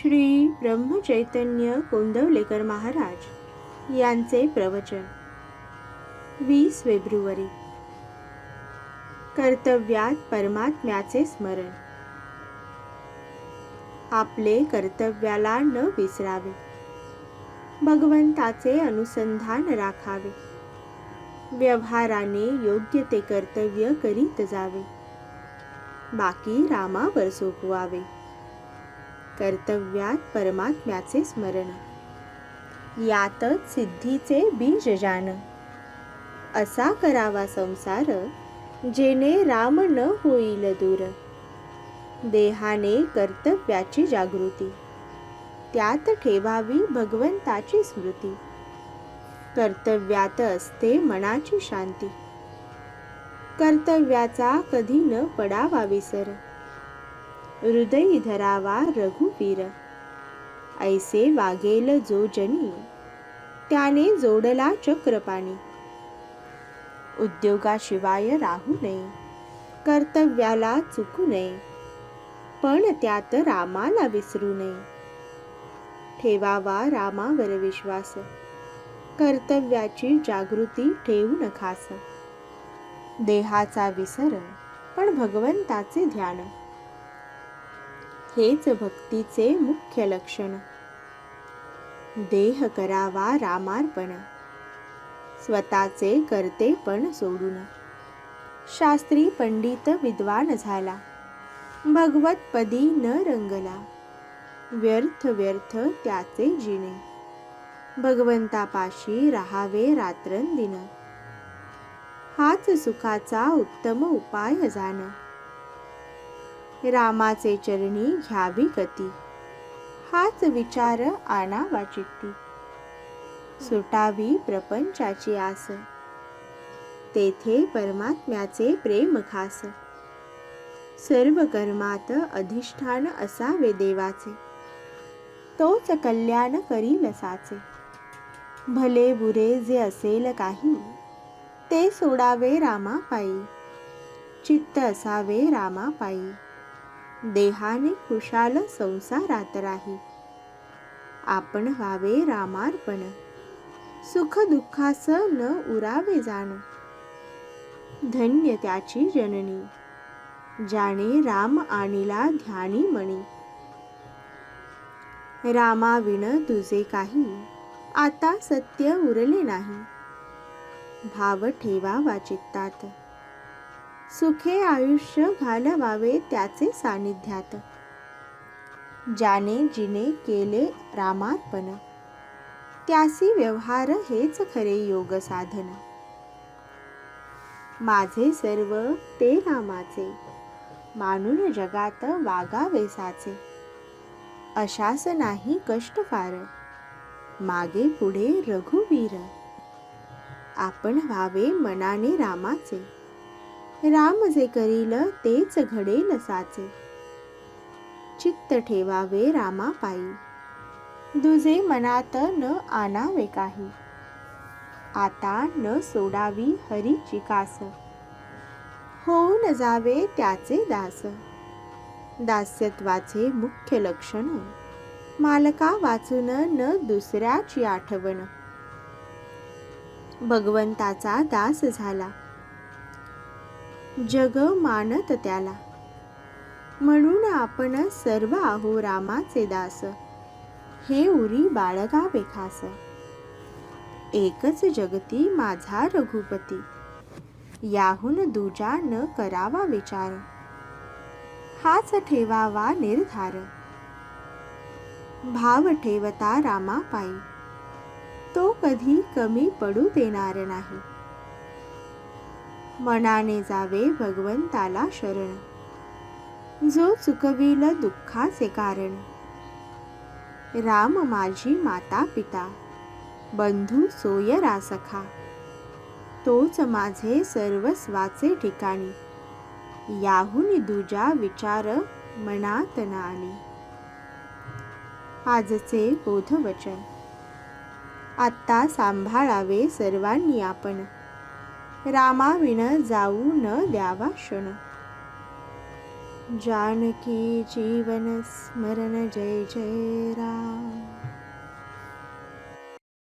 श्री ब्रह्मचैतन्य कोंदवलेकर महाराज यांचे प्रवचन. वीस फेब्रुवारी. कर्तव्यात परमात्म्याचे स्मरण. आपले कर्तव्याला न विसरावे. भगवंताचे अनुसंधान राखावे. व्यवहाराने योग्य ते कर्तव्य करीत जावे. बाकी रामावर सोपवावे. कर्तव्यात परमात्म्याचे स्मरण. यातच सिद्धीचे बीज जाण. असा करावा संसार जेणे राम न होईल दूर. देहाने कर्तव्याची जागृती. त्यात ठेवावी भगवंताची स्मृती. कर्तव्यात असते मनाची शांती. कर्तव्याचा कधी न पडावा विसर. हृदय धरावा रघुवीर. ऐसे वागेल जो जनी त्याने जोडला चक्रपाणी. उद्योगाशिवाय राहू नये कर्तव्याला चुकू नये पण त्यात रामाला विसरू नये. ठेवावा रामावर विश्वास कर्तव्याची जागृती ठेवू नखास देहाचा विसर पण भगवंताचे ध्यान. हेच भक्तीचे मुख्य लक्षण. देह करावा रामार्पण. स्वतःचे करते पण सोडून. शास्त्री पंडित विद्वान झाला. भगवत पदी न रंगला. व्यर्थ व्यर्थ त्याचे जिणे. भगवंतापाशी राहावे रात्रंदिन. हाच सुखाचा उत्तम उपाय जाण. रामाचे चरणी घ्यावी गती. हाच विचार आणावा चित्ती सुटावी प्रपंचाची आस. तेथे परमात्म्याचे प्रेम खास. सर्व कर्मात अधिष्ठान असावे देवाचे. तोच कल्याण करील साचे. भले बुरे जे असेल काही ते सोडावे रामापायी. चित्त असावे रामापायी. देहाने खुशाल संसारात राही. आपण व्हावे रामार्पण. सुख दुःखास न उरावे जाण. धन्य त्याची जननी. जाणे राम आणिला ध्यानी मणी. रामाविण तुझे काही आता सत्य उरले नाही. भाव ठेवा चित्तात. सुखे आयुष्य घालवावे त्याचे सानिध्यात. ज्याने जिने केले रामार्पण. त्यासी व्यवहार हेच खरे योग साधन. माझे सर्व ते रामाचे मानून जगात वागावे साचे. अशास नाही कष्ट फार. मागे पुढे रघुवीर. आपण व्हावे मनाने रामाचे. राम जे करील तेच घडेल साचे चित्त ठेवावे रामापायी. दुजे मनात न आणावे काही. आता न सोडावी हरीची कास होऊन जावे त्याचे दास. दास्यत्वाचे मुख्य लक्षण. मालका वाचून न दुसऱ्याची आठवण. भगवंताचा दास झाला. जग मानत त्याला. म्हणून आपण सर्व आहो रामाचे दास. हे उरी बाळगा बेखास एकच जगती माझा रघुपती. याहून दुजा न करावा विचार. हाच ठेवावा निर्धार. भाव ठेवता रामापायी. तो कधी कमी पडू देणार नाही. मनाने जावे भगवंताला शरण. जो चुकविल दुःखाचे कारण. राम माझी माता पिता बंधू सोयरा सखा. तोच माझे सर्वस्वाचे ठिकाणी. याहून दुजा विचार मनात नाणी. आजचे बोधवचन. आत्ता सांभाळावे सर्वांनी आपण. रामाविण जाऊ न द्यावा क्षण. जानकी जीवन स्मरण जय जय राम.